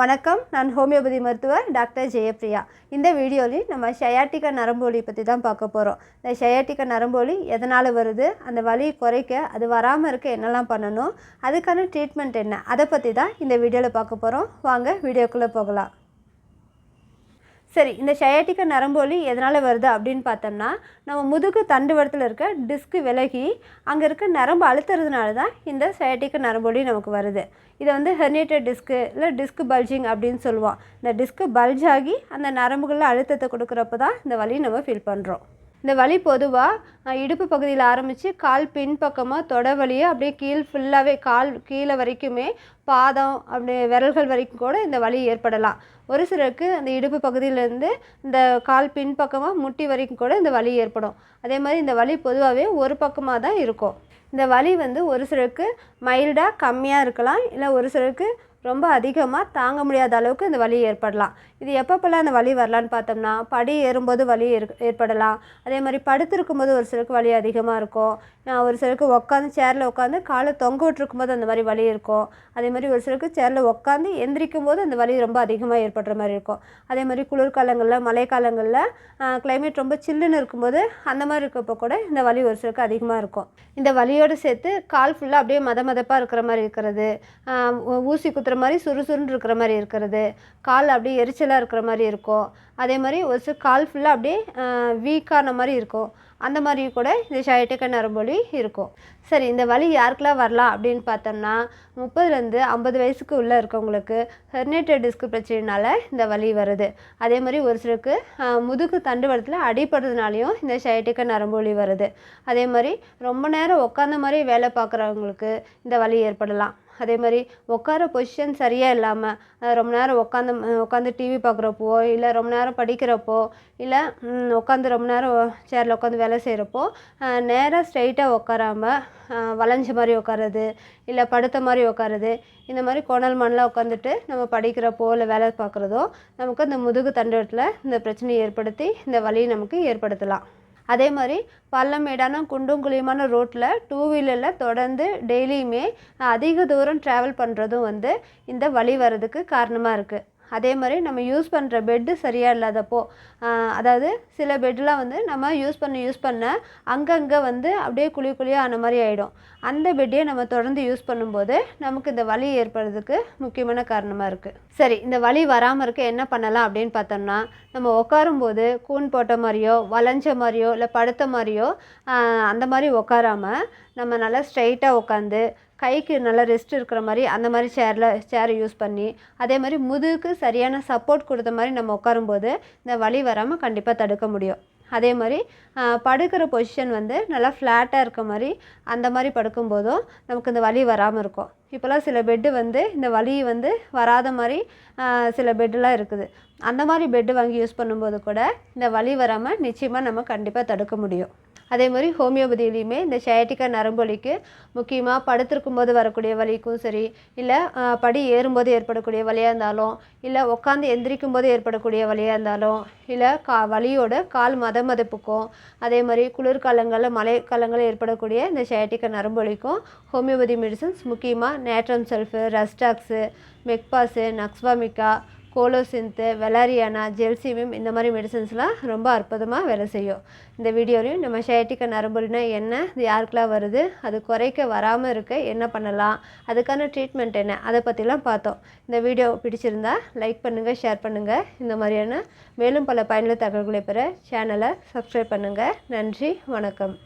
வணக்கம். நான் ஹோமியோபதி மருத்துவர் டாக்டர் ஜெயப்ரியா இந்த வீடியோவில் நம்ம ஷயாட்டிக்க நரம்பு பற்றி தான் பார்க்க போகிறோம் இந்த ஷயாட்டிக்க நரம்பு எதனால் வருது? அந்த வலி குறைக்க அது வராமல் இருக்க என்னெல்லாம் பண்ணணும்? அதுக்கான ட்ரீட்மெண்ட் என்ன? அதை பற்றி தான் இந்த வீடியோவில் பார்க்க போகிறோம் வாங்க வீடியோக்குள்ளே போகலாம். சரி இந்த ஷயாட்டிக்க நரம்பு வலி எதனால் வருது அப்படின்னு பார்த்தோம்னா நம்ம முதுகு தண்டுவடத்தில் இருக்க டிஸ்க்கு விலகி அங்கே இருக்க நரம்பு அழுத்துறதுனால தான் இந்த ஷயாட்டிக்க நரம்பு வலி நமக்கு வருது. இதை வந்து ஹெர்னேட்டட் டிஸ்க்கு இல்லை டிஸ்க் பல்ஜிங் அப்படின்னு சொல்லுவோம். இந்த டிஸ்க்கு பல்ஜ் ஆகி அந்த நரம்புகளில் அழுத்தத்தை கொடுக்குறப்ப தான் இந்த வலி நம்ம ஃபீல் பண்ணுறோம் இந்த வலி பொதுவாக இடுப்பு பகுதியில் ஆரம்பித்து கால் பின்பக்கமாக தொட வலியை அப்படியே கீழ் ஃபுல்லாகவே கால் கீழே வரைக்குமே பாதம் அப்படியே விரல்கள் வரைக்கும் கூட இந்த வலி ஏற்படலாம். ஒரு சிலருக்கு அந்த இடுப்பு பகுதியிலேருந்து இந்த கால் பின்பக்கமாக முட்டி வரைக்கும் கூட இந்த வலி ஏற்படும். அதே மாதிரி இந்த வலி பொதுவாகவே ஒரு பக்கமாக தான் இருக்கும். இந்த வலி வந்து ஒரு சிலருக்கு மைல்டாக கம்மியாக இருக்கலாம். இல்லை ஒரு சிலருக்கு ரொம்ப அதிகமாக தாங்க முடியாத அளவுக்கு இந்த வலி ஏற்படலாம். இது எப்பப்போல்லாம் அந்த வலி வரலான்னு பார்த்தோம்னா படி ஏறும்போது வலி ஏற்படலாம். அதே மாதிரி படுத்திருக்கும் போது ஒரு சிலருக்கு வலி அதிகமாக இருக்கும். ஒரு சிலருக்கு உட்காந்து சேரில் உட்காந்து காலை தொங்க விட்டுருக்கும் போது அந்த மாதிரி வலி இருக்கும். அதே மாதிரி ஒரு சிலருக்கு சேரில் உட்காந்து எந்திரிக்கும் போது அந்த வலி ரொம்ப அதிகமாக ஏற்படுற மாதிரி இருக்கும். அதே மாதிரி குளிர்காலங்களில் மழைக்காலங்களில் கிளைமேட் ரொம்ப சில்லுன்னு இருக்கும்போது அந்த மாதிரி இருக்கப்போ கூட இந்த வலி ஒரு சிலருக்கு அதிகமாக இருக்கும். இந்த வலியோடு சேர்த்து கால் ஃபுல்லாக அப்படியே மத மதப்பாக இருக்கிற மாதிரி இருக்கிறது. ஊசி குத்துற மாதிரி சுறுசுறுன்னு இருக்கிற மாதிரி இருக்கிறது. கால் அப்படியே எரிச்சலாக இருக்கிற மாதிரி இருக்கும். அதே மாதிரி ஒரு சில கால் ஃபுல்லாக அப்படியே வீக்கான மாதிரி இருக்கும். அந்த மாதிரி கூட இந்த ஷயட்டுக்க நரம்பொலி இருக்கும். சரி இந்த வலி யாருக்கெல்லாம் வரலாம் அப்படின்னு பார்த்தோம்னா முப்பதுலேருந்து ஐம்பது வயசுக்கு உள்ளே இருக்கவங்களுக்கு ஹெர்னேட்டட் டிஸ்க் பிரச்சனைனால இந்த வலி வருது. அதே மாதிரி ஒரு சிலருக்கு முதுகு தண்டுவடத்தில் அடிப்படுறதுனாலையும் இந்த ஷயட்டுக்க நரம்பொலி வருது. அதே மாதிரி ரொம்ப நேரம் உட்காந்த மாதிரி வேலை பார்க்குறவங்களுக்கு இந்த வலி ஏற்படலாம். அதே மாதிரி உட்கார பொசிஷன் சரியாக இல்லாமல் ரொம்ப நேரம் உட்காந்து உட்காந்து டிவி பார்க்குறப்போ இல்லை ரொம்ப நேரம் படிக்கிறப்போ இல்லை உட்காந்து ரொம்ப நேரம் சேரில் உட்காந்து வேலை செய்கிறப்போ நேராக ஸ்ட்ரைட்டாக உட்காராம வளைஞ்ச மாதிரி உட்காறது இல்லை படுத்த மாதிரி உட்காருது இந்த மாதிரி கோணல் மண்ணில் உட்காந்துட்டு நம்ம படிக்கிறப்போ இல்லை வேலை பார்க்குறதோ நமக்கு அந்த முதுகு தண்டத்தில் இந்த பிரச்சனையை ஏற்படுத்தி இந்த வலியை நமக்கு ஏற்படுத்தலாம். அதே மாதிரி பள்ளமேடான குண்டும் குழியுமான ரோட்டில் டூ வீலரில் தொடர்ந்து டெய்லியுமே அதிக தூரம் ட்ராவல் பண்ணுறதும் வந்து இந்த வழி வர்றதுக்கு காரணமாக இருக்குது அதே மாதிரி நம்ம யூஸ் பண்ணுற பெட்டு சரியாக இல்லாதப்போ அதாவது சில பெட்லாம் வந்து நம்ம யூஸ் பண்ண யூஸ் பண்ண அங்கங்கே வந்து அப்படியே குழி குழியாக ஆன மாதிரி ஆகிடும் அந்த பெட்டையே நம்ம தொடர்ந்து யூஸ் பண்ணும்போது நமக்கு இந்த வலி ஏற்படுறதுக்கு முக்கியமான காரணமாக இருக்குது சரி இந்த வலி வராமல் இருக்க என்ன பண்ணலாம் அப்படின்னு பார்த்தோம்னா நம்ம உட்காரும்போது கூன் போட்ட மாதிரியோ வளைஞ்ச மாதிரியோ இல்லை படுத்த மாதிரியோ அந்த மாதிரி உட்காராமல் நம்ம நல்லா ஸ்ட்ரைட்டாக உட்காந்து கைக்கு நல்லா ரெஸ்ட் இருக்கிற மாதிரி அந்த மாதிரி சேரில் சேரை யூஸ் பண்ணி அதே மாதிரி முதுகுக்கு சரியான சப்போர்ட் கொடுத்த மாதிரி நம்ம உட்காரும்போது இந்த வலி வராமல் கண்டிப்பாக தடுக்க முடியும். அதே மாதிரி படுக்கிற பொசிஷன் வந்து நல்லா ஃப்ளாட்டாக இருக்க மாதிரி அந்த மாதிரி படுக்கும்போதும் நமக்கு இந்த வலி வராமல் இருக்கும். இப்போல்லாம் சில பெட்டு வந்து இந்த வலி வந்து வராத மாதிரி சில பெட்டுலாம் இருக்குது. அந்த மாதிரி பெட்டு வாங்கி யூஸ் பண்ணும்போது கூட இந்த வலி வராமல் நிச்சயமாக நம்ம கண்டிப்பாக தடுக்க முடியும். அதே மாதிரி ஹோமியோபதியிலையுமே இந்த ஷயட்டிக்கா நரம்புலிக்கு முக்கியமாக படுத்திருக்கும் போது வரக்கூடிய வலிக்கும் சரி இல்லை படி ஏறும்போது ஏற்படக்கூடிய வலியாக இருந்தாலும் இல்லை உட்காந்து எந்திரிக்கும் போது ஏற்படக்கூடிய வலியாக இருந்தாலும் இல்லை கா வலியோட கால் மத மதப்புக்கும் அதே மாதிரி குளிர்காலங்களில் மழைக்காலங்களில் ஏற்படக்கூடிய இந்த ஷயட்டிக்கா நரம்பு வலிக்கும் ஹோமியோபதி மெடிசன்ஸ் முக்கியமாக natrum sulph rhus tox mag phos nux vomica colocynth valeriana gelsemium இந்த மாதிரி மெடிசன்ஸ்லாம் ரொம்ப அற்புதமாக வேலை செய்யும். இந்த வீடியோலையும் நம்ம ஷயட்டிக்க நரம்புலினா என்ன இது யாருக்கெலாம் வருது அது குறைக்க வராமல் இருக்க என்ன பண்ணலாம் அதுக்கான ட்ரீட்மெண்ட் என்ன அதை பற்றிலாம் பார்த்தோம். இந்த வீடியோ பிடிச்சிருந்தா லைக் பண்ணுங்கள் ஷேர் பண்ணுங்கள் இந்த மாதிரியான மேலும் பல பயனுள்ள தகவல்களை பெற சேனலை சப்ஸ்கிரைப் பண்ணுங்கள் நன்றி வணக்கம்.